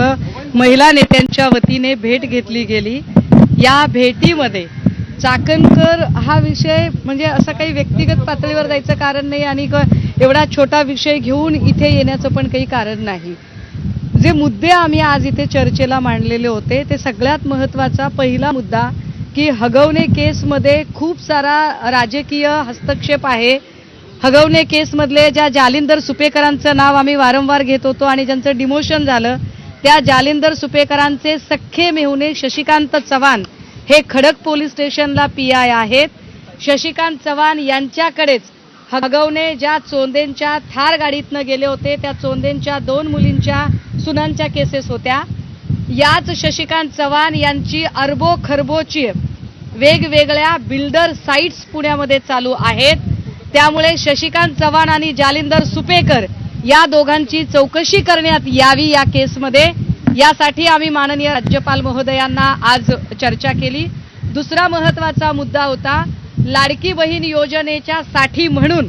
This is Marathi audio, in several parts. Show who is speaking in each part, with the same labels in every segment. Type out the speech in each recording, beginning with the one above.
Speaker 1: सर्व महिला नेत्यांच्या वतीने भेट घेतली गेली. या भेटीमध्ये चाकणकर हा विषय म्हणजे असं काही व्यक्तिगत पातळीवर जायचं कारण नाही आणि एवढा छोटा विषय घेऊन इथे येण्याचं पण काही कारण नाही. जे मुद्दे आम्ही आज इथे चर्चेला मांडलेले होते ते सगळ्यात महत्त्वाचा पहिला मुद्दा की हगवणे केसमध्ये खूप सारा राजकीय हस्तक्षेप आहे. हगवणे केसमधले ज्या जालिंदर सुपेकरांचं नाव आम्ही वारंवार घेत होतो आणि ज्यांचं डिमोशन झालं त्या जालिंदर सुपेकरांचे सख्खे मेहुणे शशिकांत चव्हाण हे खडक पोलीस स्टेशनला पी आय आहेत. शशिकांत चव्हाण यांच्याकडेच हगवणे ज्या चोंदेंच्या थार गाडीतनं गेले होते त्या चोंदेंच्या दोन मुलींच्या सुनांच्या केसेस होत्या. याच शशिकांत चव्हाण यांची अरबो खरबोची वेगवेगळ्या बिल्डर साईट्स पुण्यामध्ये चालू आहेत. त्यामुळे शशिकांत चव्हाण आणि जालिंदर सुपेकर या दोघांची चौकशी करण्यात यावी या केसमध्ये. यासाठी आम्ही माननीय राज्यपाल महोदयांना आज चर्चा केली. दुसरा महत्त्वाचा मुद्दा होता लाडकी बहीण योजनेच्या साठी म्हणून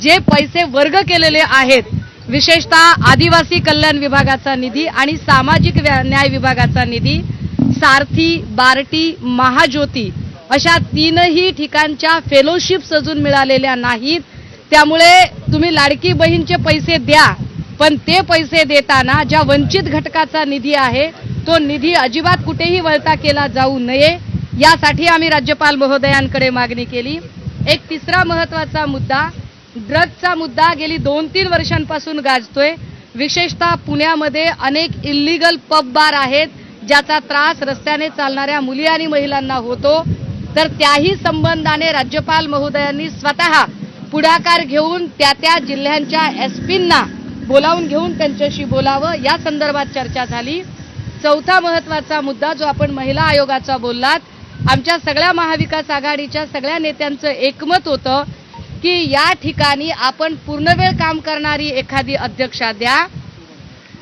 Speaker 1: जे पैसे वर्ग केलेले आहेत विशेषतः आदिवासी कल्याण विभागाचा निधी आणि सामाजिक व्या- न्याय विभागाचा निधी सारथी बार्टी महाज्योती अशा तीनही ठिकाणच्या फेलोशिप्स अजून मिळालेल्या नाहीत. त्यामुळे तुम्ही लाडकी बहीणचे पैसे द्या पण ते पैसे देताना ज्या वंचित घटकाचा निधी आहे तो निधी अजिबात कुठेही वळता केला जाऊ नये. यासाठी आम्ही राज्यपाल महोदयांकडे मागणी केली. एक तिसरा महत्त्वाचा मुद्दा ड्रग्जचा मुद्दा गेली दोन तीन वर्षांपासून गाजतोय. विशेषतः पुण्यामध्ये अनेक इल्लीगल पब बार आहेत ज्याचा त्रास रस्त्याने चालणाऱ्या मुली आणि महिलांना होतो. तर त्याही संबंधाने राज्यपाल महोदयांनी स्वतः पुढाकार घेऊन त्या त्या जिल्ह्यांच्या एस पींना बोलावून घेऊन त्यांच्याशी बोलावं. या संदर्भात चर्चा झाली. चौथा महत्त्वाचा मुद्दा जो आपण महिला आयोगाचा बोललात आमच्या सगळ्या महाविकास आघाडीच्या सगळ्या नेत्यांचं एकमत होतं की या ठिकाणी आपण पूर्णवेळ काम करणारी एखादी अध्यक्षा द्या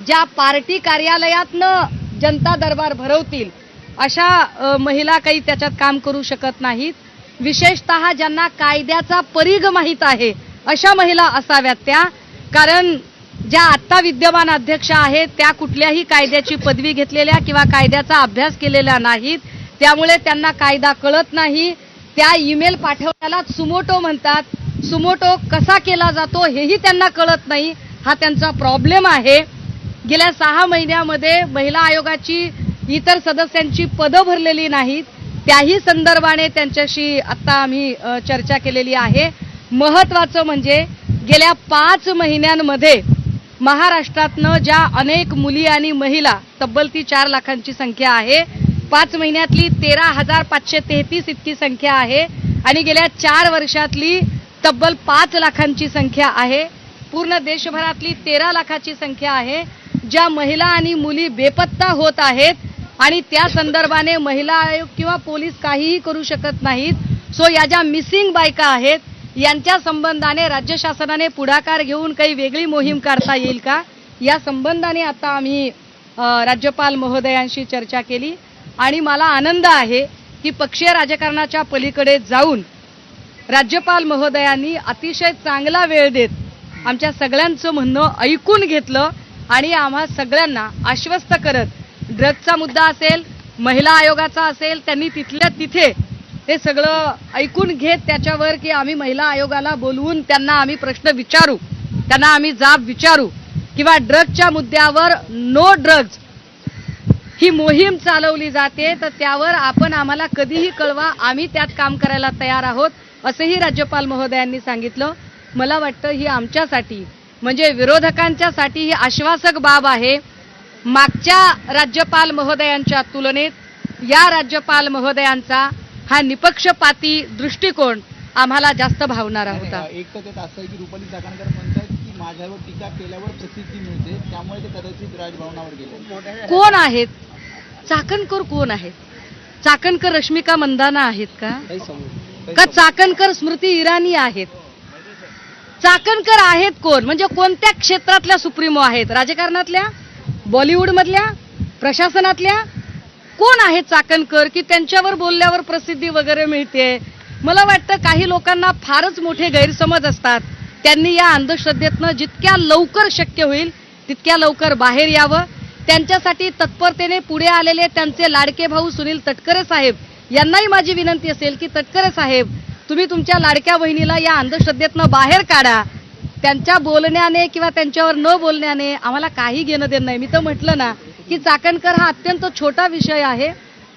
Speaker 1: ज्या पार्टी कार्यालयातनं जनता दरबार भरवतील. अशा महिला काही त्याच्यात काम करू शकत नाहीत. विशेषतः ज्यांना कायद्याचा परीघ माहीत आहे अशा महिला असाव्यात त्या. कारण ज्या आत्ता विद्यमान अध्यक्ष आहेत त्या कुठल्याही कायद्याची पदवी घेतलेल्या किंवा कायद्याचा अभ्यास केलेल्या नाहीत. त्यामुळे त्यांना कायदा कळत नाही. त्या ईमेल पाठवण्याला सुमोटो म्हणतात. सुमोटो कसा केला जातो हेही त्यांना कळत नाही. हा त्यांचा प्रॉब्लेम आहे. गेल्या सहा महिन्यामध्ये महिला आयोगाची इतर सदस्यांची पदं भरलेली नाहीत. त्याही संदर्भाने त्यांच्याशी आत्ता आम्ही चर्चा केलेली आहे. महत्वाचं म्हणजे गेल्या पाच महिन्यांमध्ये महाराष्ट्रातनं ज्या अनेक मुली आणि महिला तब्बल ती चार लाखांची संख्या आहे पाच महिन्यातली तेरा हजार पाचशे तेहतीस इतकी संख्या आहे आणि गेल्या चार वर्षातली तब्बल पाच लाखांची संख्या आहे. पूर्ण देशभरातली तेरा लाखाची संख्या आहे. ज्या महिला आणि मुली बेपत्ता होत आहेत आणि त्या संदर्भाने महिला आयोग किंवा पोलीस काहीही करू शकत नाहीत. सो या ज्या मिसिंग बायका आहेत यांच्या संबंधाने राज्य शासनाने पुढाकार घेऊन काही वेगळी मोहीम करता येईल का? या संबंधाने आता आम्ही राज्यपाल महोदयांशी चर्चा केली. आणि मला आनंद आहे की पक्षीय राजकारणाच्या पलीकडे जाऊन राज्यपाल महोदयांनी अतिशय चांगला वेळ देत आमच्या सगळ्यांचं म्हणणं ऐकून घेतलं आणि आम्हा सगळ्यांना आश्वस्त करत ड्रग्जचा मुद्दा असेल महिला आयोगाचा असेल त्यांनी तिथल्या तिथे ते सगळं ऐकून घेत त्याच्यावर की आम्ही महिला आयोगाला बोलवून त्यांना आम्ही प्रश्न विचारू त्यांना आम्ही जाब विचारू किंवा ड्रग्जच्या मुद्द्यावर नो ड्रग्ज ही मोहीम चालवली जाते तर त्यावर आपण आम्हाला कधीही कळवा आम्ही त्यात काम करायला तयार आहोत असंही राज्यपाल महोदयांनी सांगितलं. मला वाटतं ही आमच्यासाठी म्हणजे विरोधकांच्यासाठी ही आश्वासक बाब आहे. मागच्या राज्यपाल महोदयांच्या तुलनेत या राज्यपाल महोदयांचा हा निपक्षपाती दृष्टिकोन आम्हाला जास्त भावणारा होता.
Speaker 2: एक तर त्यात असं की रुपाली चाकणकर म्हणतात की माझ्यावर टीका केल्यावर प्रसिद्धी मिळते त्यामुळे ते कदाचित राजभवनावर गेले.
Speaker 1: कोण आहेत? चाकणकर कोण आहेत? चाकणकर रश्मिका मंदाना आहेत का? का चाकणकर स्मृती इराणी आहेत? चाकणकर आहेत कोण? म्हणजे कोणत्या क्षेत्रातल्या सुप्रीमो आहेत? राजकारणातल्या? बॉलिवूडमधल्या प्रशासनातल्या कोण आहेत चाकणकर की त्यांच्यावर बोलल्यावर प्रसिद्धी वगैरे मिळते? मला वाटतं काही लोकांना फारच मोठे गैरसमज असतात. त्यांनी या अंधश्रद्धेतनं जितक्या लवकर शक्य होईल तितक्या लवकर बाहेर यावं. त्यांच्यासाठी तत्परतेने पुढे आलेले त्यांचे लाडके भाऊ सुनील तटकरे साहेब यांनाही माझी विनंती असेल की तटकरे साहेब तुम्ही तुमच्या लाडक्या बहिणीला या अंधश्रद्धेतनं बाहेर काढा. त्यांच्या बोलण्याने किंवा त्यांच्यावर न बोलण्याने आम्हाला काही घेणं देणं नाही. मी तर म्हटलं ना की चाकणकर हा अत्यंत छोटा विषय आहे.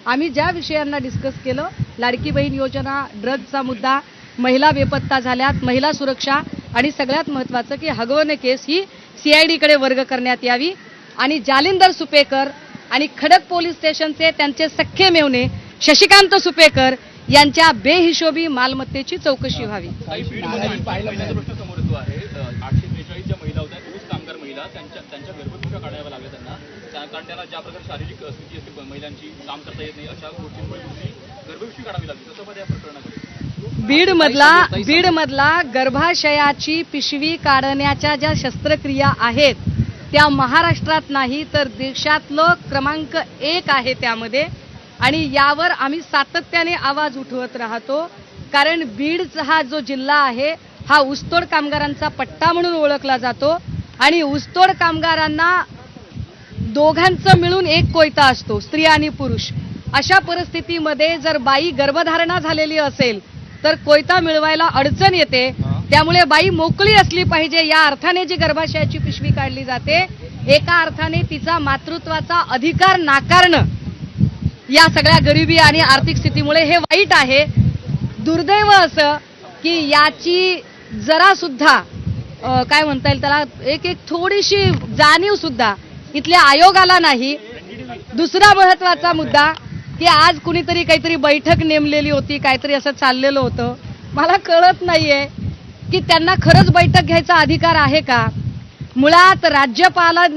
Speaker 1: आम्ही ज्या विषयांना डिस्कस केलं लाडकी बहीण योजना ड्रग्जचा मुद्दा महिला बेपत्ता झाल्यात महिला सुरक्षा आणि सगळ्यात महत्त्वाचं की हगवणे केस ही सीआयडीकडे वर्ग करण्यात यावी. आणि जालिंदर सुपेकर आणि खडक पोलीस स्टेशनचे त्यांचे सख्खे मेवणे शशिकांत सुपेकर यांच्या बेहिशोबी मालमत्तेची चौकशी व्हावी
Speaker 3: काही बीडमध्ये
Speaker 2: पाहिलं
Speaker 3: महिन्याचा प्रश्न समोर येतो आहे अ, आठशे त्रेचाळीस ज्या महिला होत्या ऊस कामगार महिला त्यांच्या त्यांच्या गर्भपिशव्या काढाव्या लागल्या त्यांना. त्या- कारण त्यांना ज्या प्रकारे शारीरिक स्थिती असते महिलांची काम करता येत नाही अशा गोष्टींमुळे गर्भपिशवी काढावी लागली. तसं मध्ये या प्रकरणामध्ये
Speaker 1: बीड मधला बीड मधला गर्भाशयाची पिशवी काढण्याच्या ज्या शस्त्रक्रिया आहेत त्या महाराष्ट्रात नाही तर देशातलं क्रमांक एक आहे त्यामध्ये. आणि यावर आम्ही सातत्याने आवाज उठवत राहतो. कारण बीडचा हा जो जिल्हा आहे हा ऊसतोड कामगारांचा पट्टा म्हणून ओळखला जातो. आणि ऊसतोड कामगारांना दोघांचं मिळून एक कोयता असतो स्त्री आणि पुरुष. अशा परिस्थितीमध्ये जर बाई गर्भधारणा झालेली असेल तर कोयता मिळवायला अडचण येते. त्यामुळे बाई मोकळी असली पाहिजे. या अर्थाने जी गर्भाशयाची पिशवी काढली जाते एका अर्थाने तिचा मातृत्वाचा अधिकार नाकारणं. या सगळ्या गरिबी आणि आर्थिक स्थितीमुळे हे वाईट आहे. दुर्दैव असं की याची जरा सुद्धा काय म्हणता येईल त्याला एक एक थोडीशी जाणीव सुद्धा. इथल्या आयोगाला नाही दुसरा महत्त्वाचा मुद्दा की आज कुणीतरी काहीतरी बैठक नेमलेली होती काहीतरी असं चाललेलं होतं. मला कळत नाहीये की त्यांना खरंच बैठक घ्यायचा अधिकार आहे का? मुळात राज्यपालां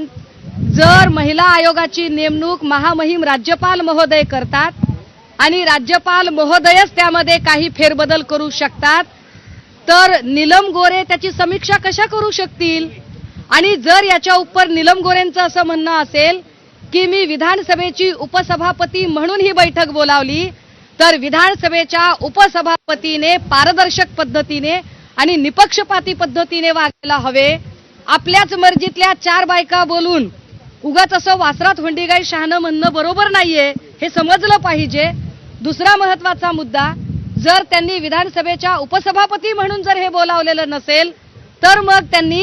Speaker 1: जर महिला आयोगाची नेमणूक महामहिम राज्यपाल महोदय करतात आणि राज्यपाल महोदयच त्यामध्ये काही फेरबदल करू शकतात तर निलम गोरे त्याची समीक्षा कशा करू शकतील? आणि जर याच्या उपर निलम गोरेंचं असं म्हणणं असेल की मी विधानसभेची उपसभापती म्हणून ही बैठक बोलावली तर विधानसभेच्या उपसभापतीने पारदर्शक पद्धतीने आणि निपक्षपाती पद्धतीने वागायला हवे. आपल्याच मर्जीतल्या चार बायका बोलून उगाच असं वासरात हुंडीगाई शहाणं म्हणणं बरोबर नाहीये हे समजलं पाहिजे. दुसरा महत्त्वाचा मुद्दा जर त्यांनी विधानसभेच्या उपसभापती म्हणून जर हे बोलावलेलं नसेल तर मग त्यांनी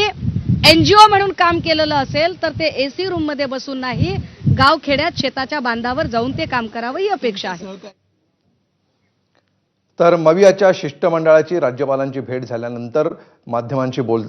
Speaker 1: एनजीओ म्हणून काम केलेलं असेल तर ते एसी रूममध्ये बसून नाही गावखेड्यात शेताच्या बांधावर जाऊन ते काम करावं ही अपेक्षा आहे.
Speaker 4: तर मवियाच्या शिष्टमंडळाची राज्यपालांची भेट झाल्यानंतर माध्यमांशी बोल